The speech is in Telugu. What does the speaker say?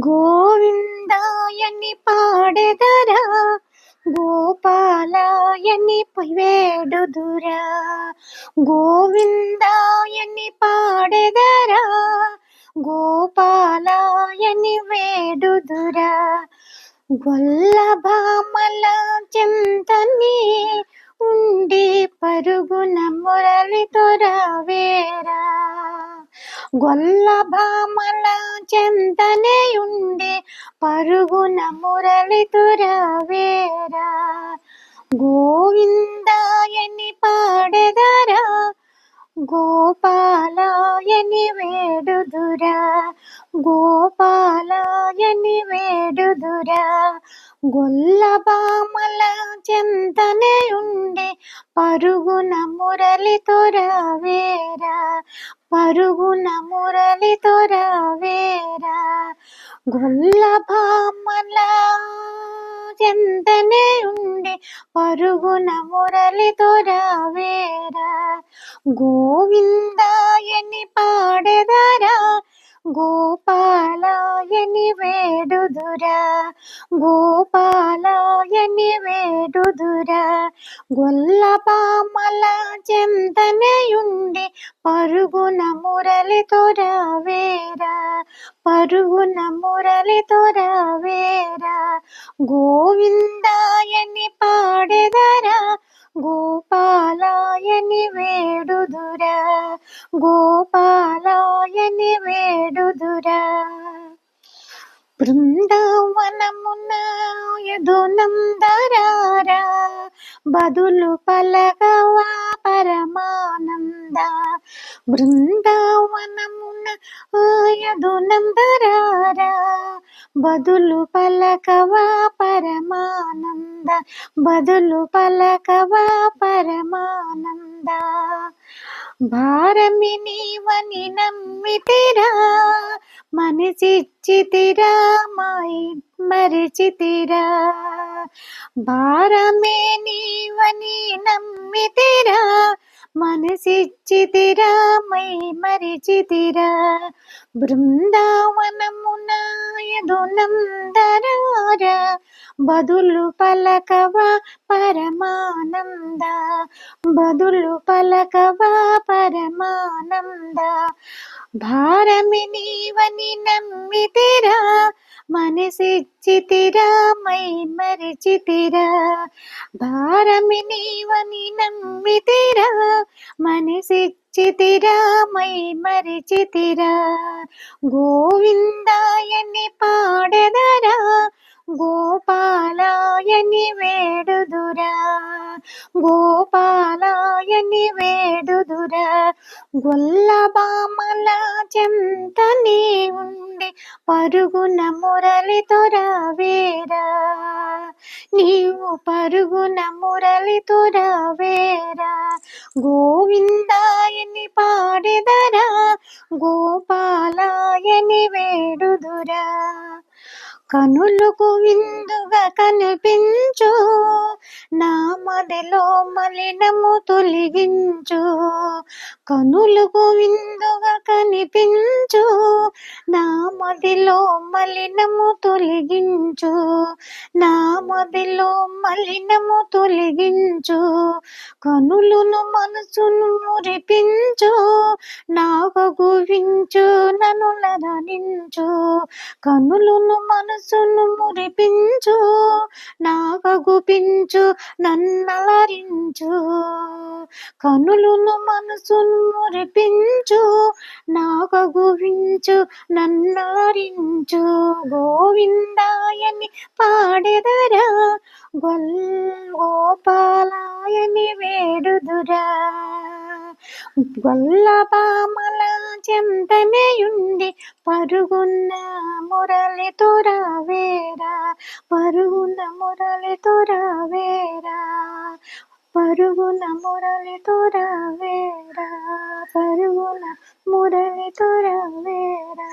గోవిందాయని పాడెదరా గోపాలాయని వేడుదురా గోవిందాయని పాడెదరా గోపాలాయని వేడుదురా. గొల్లభామల చింతని ఉండి పరుగున మురళి తొరవేరా గొల్లభామల చెంతనే ఉండి పరుగున మురళితో రావేరా గోవిందాయని పాడెదరా గోపాలాయని వేడుదురా గోపాలాయని వేడుదురా. గొల్లబామల చెంతనే ఉండి పరుగున మురళి రావేరా పరుగున మురళి తొరవేరా గొల్ల గొల్లబామల చెంతనే ఉండే పరుగున మురళితో రావేరా గోవిందాయని పాడెదరా గోపాలాయని వేడుదురా. గోపాలాయని వేడుదురా. గొల్లపామల చెంతనయుండి చెంత మురళితో రావేరా పరుగున మురళితో రావేరా గోవిందాయని పాడెదరా గోపాలాయని వేడుదురా. గోపాలాయని వేడుదురా. బృందావనమున యదునందరారా బదులు పలగవా బృందావనమున యదునందరారా బదులు పలకవా పరమానంద బదులు పలకవా పరమానంద. భారమి నీవని నమ్మితిరా మనసిచ్చితిరా మై మరిచితిరా. భారమే నీవని నమ్మితిరా మనసిచ్చితిరా మై మరిచితిరా. బృందావనమునాయదు యదునందరారా బదులు పలకవా పరమానంద. బదులు పలకవా పరమానంద. భారమి నీవని నమ్మితిరా మనసిచ్చితిరా మై మరిచితిరా భారమి నీవని నమ్మితిరా మనసిచ్చితిరా మై మరిచితిరా గోవిందాయని పాడెదరా గోపాలాయని వేడుదురా. గోపాలాయని వేడుదురా గొల్లబామల చెంతనే ఉండి పరుగున మురళి తొరవేరా నీవు పరుగున మురళితో రావేరా గోవిందాయని పాడెదరా గోపాలాయని వేడుదురా. కనులకు విందుగా కనిపించు నా మదిలో మలినము తొలగించు. కనులు గోవిందుగా కనిపించు. నా మదిలో మలినము తొలగించు. నా మదిలో మలినము తొలగించు. కనులను మనసును మురిపించు. నాకు గువించు నన్ను నరనించు కనులను మనసును మురిపించు. నాకు గుపించు నన్నలరించు కనులను మనసును మురిపించు. నాకు గువించు నన్నలరించు గోవిందాయని పాడెదరా గొల్ గోపాలాయని వేడుదురా గొల్లపామల చెంతనేయుండి పరుగున్న మురళి తొరవేరా పరుగున్న మురళి తొరవేరా పరుగున మురళి తొరవేరా పరుగున మురళి తొరవేరా